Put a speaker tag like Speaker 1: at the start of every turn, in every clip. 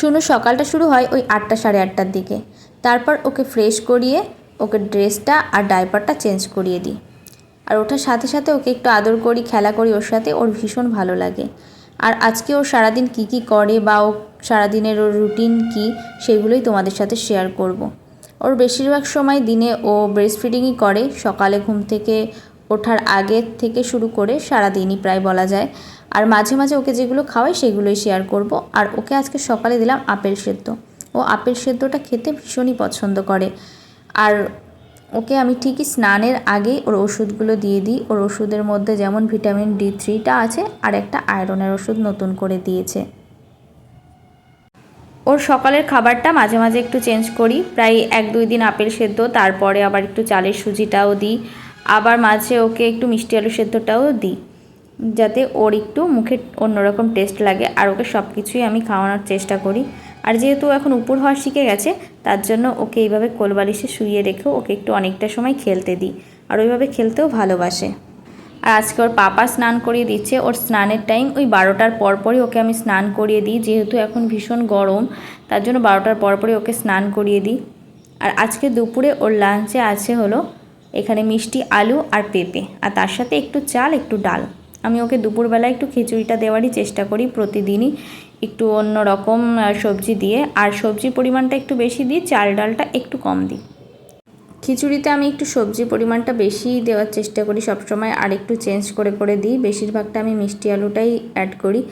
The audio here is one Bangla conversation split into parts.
Speaker 1: শুনু, সকালটা শুরু হয় ওই আটটা সাড়ে আটটার দিকে। তারপর ওকে ফ্রেশ করিয়ে, ওকে ড্রেসটা আর ডাইপারটা চেঞ্জ করিয়ে দিই। আর ওঠার সাথে সাথে ওকে একটু আদর করি, খেলা করি ওর সাথে, ওর ভীষণ ভালো লাগে। আর আজকে ও সারাদিন কি কি করে বা ও সারাদিনের ওর রুটিন কি, সেগুলোই তোমাদের সাথে শেয়ার করব। ওর বেশিরভাগ সময় দিনে ও ব্রেস্ট ফিডিংই করে। সকালে ঘুম থেকে ওঠার আগের থেকে শুরু করে সারাদিনই প্রায় বলা যায়। আর মাঝে মাঝে ওকে যেগুলো খাওয়াই সেগুলোই শেয়ার করব। আর ওকে আজকে সকালে দিলাম আপেল সেদ্ধ। ও আপেল সেদ্ধটা খেতে ভীষণই পছন্দ করে। আর ওকে আমি ঠিকই স্নানের আগেই ওর ওষুধগুলো দিয়ে দিই। ওর ওষুধের মধ্যে যেমন ভিটামিন ডি থ্রিটা আছে, আর একটা আয়রনের ওষুধ নতুন করে দিয়েছে। ওর সকালের খাবারটা মাঝে মাঝে একটু চেঞ্জ করি। প্রায় এক দুই দিন আপেল সেদ্ধ, তারপরে আবার একটু চালের সুজিটাও দিই। আবার মাঝে ওকে একটু মিষ্টি আলু সেদ্ধটাও দিই। যাতে ওর একটু মুখে অন্যরকম টেস্ট লাগে আর ওকে সব কিছুই আমি খাওয়ানোর চেষ্টা করি। আর যেহেতু এখন উপর হওয়া শিখে গেছে, তার জন্য ওকে এইভাবে কোলবালিশে শুইয়ে রেখেও ওকে একটু অনেকটা সময় খেলতে দিই আর ওইভাবে খেলতেও ভালোবাসে। আর আজকে ওর পাপা স্নান করিয়ে দিচ্ছে। ওর স্নানের টাইম ওই বারোটার পরপরই ওকে আমি স্নান করিয়ে দিই। যেহেতু এখন ভীষণ গরম, তার জন্য বারোটার পরপরই ওকে স্নান করিয়ে দিই। আর আজকে দুপুরে ওর লাঞ্চে আছে হলো এখানে মিষ্টি আলু আর পেঁপে। আর তার সাথে একটু চাল, একটু ডাল। আমি ওকে দুপুরবেলা একটু খিচুড়িটা দেওয়ারই চেষ্টা করি প্রতিদিনই। একটু অন্য রকম সবজি দিয়ে। আর সবজির পরিমাণটা একটু বেশি দিই, চাল ডালটা একটু কম দিই। খিচুড়িতে আমি একটু সবজি পরিমাণটা বেশি দেওয়ার চেষ্টা করি, সবসময় আর একটু চেঞ্জ করে করে দিই। বেশিরভাগটা আমি মিষ্টি আলুটাই অ্যাড করি।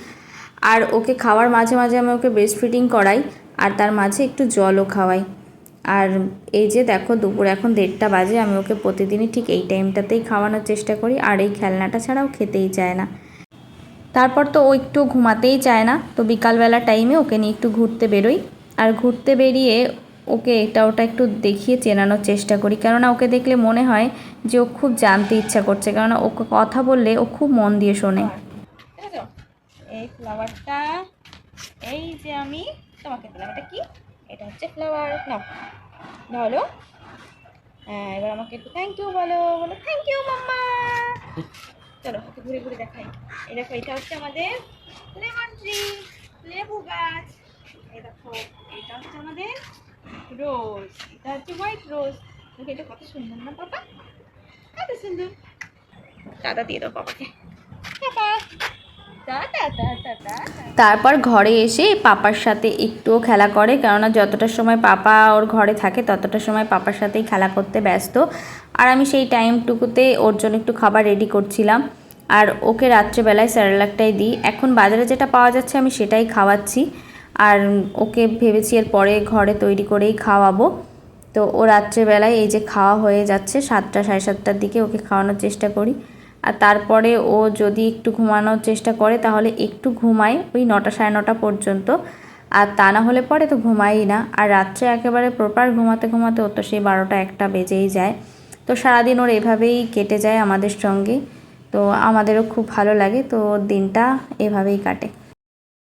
Speaker 1: আর ওকে খাওয়ার মাঝে মাঝে আমি ওকে ব্রেস্ট ফিডিং করাই। আর তার মাঝে একটু জলও খাওয়াই। আর এই যে দেখো দুপুর এখন দেড়টা বাজে, আমি ওকে প্রতিদিনই ঠিক এই টাইমটাতেই খাওয়ানোর চেষ্টা করি, আর এই খেলনাটা ছাড়াও খেতেই চায় না। তারপর তো ও একটু ঘুমাতেই চায় না, তো বিকালবেলা টাইমে ওকে নিয়ে একটু ঘুরতে বেরোই। আর ঘুরতে বেরিয়ে ওকে এটা ওটা একটু দেখিয়ে চেনানোর চেষ্টা করি, কেননা ওকে দেখলে মনে হয় যে ও খুব জানতে ইচ্ছা করছে, কেননা ওকে কথা বললে ও খুব মন দিয়ে শোনে। এই ফ্লাওয়ারটা, এই যে আমি তোমাকে দিলাম, এটা কি? এটা হচ্ছে ফ্লাওয়ার নাও। বলো হ্যাঁ এবার আমাকে একটু থ্যাংক ইউ বলো বলো থ্যাংক ইউ মাম্মা। চলো একটু ঘুরে ঘুরে দেখাই। এই দেখো, এটা হচ্ছে আমাদের লেমন ট্রি লেবু গাছ। এই দেখো, এটা হচ্ছে আমাদের রোজ এটা হচ্ছে হোয়াইট রোজ দেখো, এটা কত সুন্দর, না পাপা? কত সুন্দর। দাদা দিয়ে দাও, পাপাকে। পাপা। তারপর ঘরে এসে পাপার সাথে একটুও খেলা করে, কেননা যতটা সময় পাপা ওর ঘরে থাকে, ততটা সময় পাপার সাথেই খেলা করতে ব্যস্ত। আর আমি সেই টাইমটুকুতে ওর জন্য একটু খাবার রেডি করছিলাম। আর ওকে রাত্রেবেলায় স্যারেলাকটাই দিই। এখন বাজারে যেটা পাওয়া যাচ্ছে আমি সেটাই খাওয়াচ্ছি। আর ওকে ভেবেছি এর পরে ঘরে তৈরি করেই খাওয়াবো। তো ও রাত্রেবেলায় এই যে খাওয়া হয়ে যাচ্ছে, সাতটা সাড়ে সাতটার দিকে ওকে খাওয়ানোর চেষ্টা করি। আর তারপরে ও যদি একটু ঘুমানোর চেষ্টা করে, তাহলে একটু ঘুমায় ওই নটা সাড়ে নটা পর্যন্ত। আর তা না হলে পরে তো ঘুমাই না। আর রাত্রে একেবারে প্রপার ঘুমাতে ঘুমাতে ও তো সেই বারোটা একটা বেজেই যায়। তো সারাদিন ওর এভাবেই কেটে যায় আমাদের সঙ্গে। তো আমাদেরও খুব ভালো লাগে। তো দিনটা এভাবেই কাটে।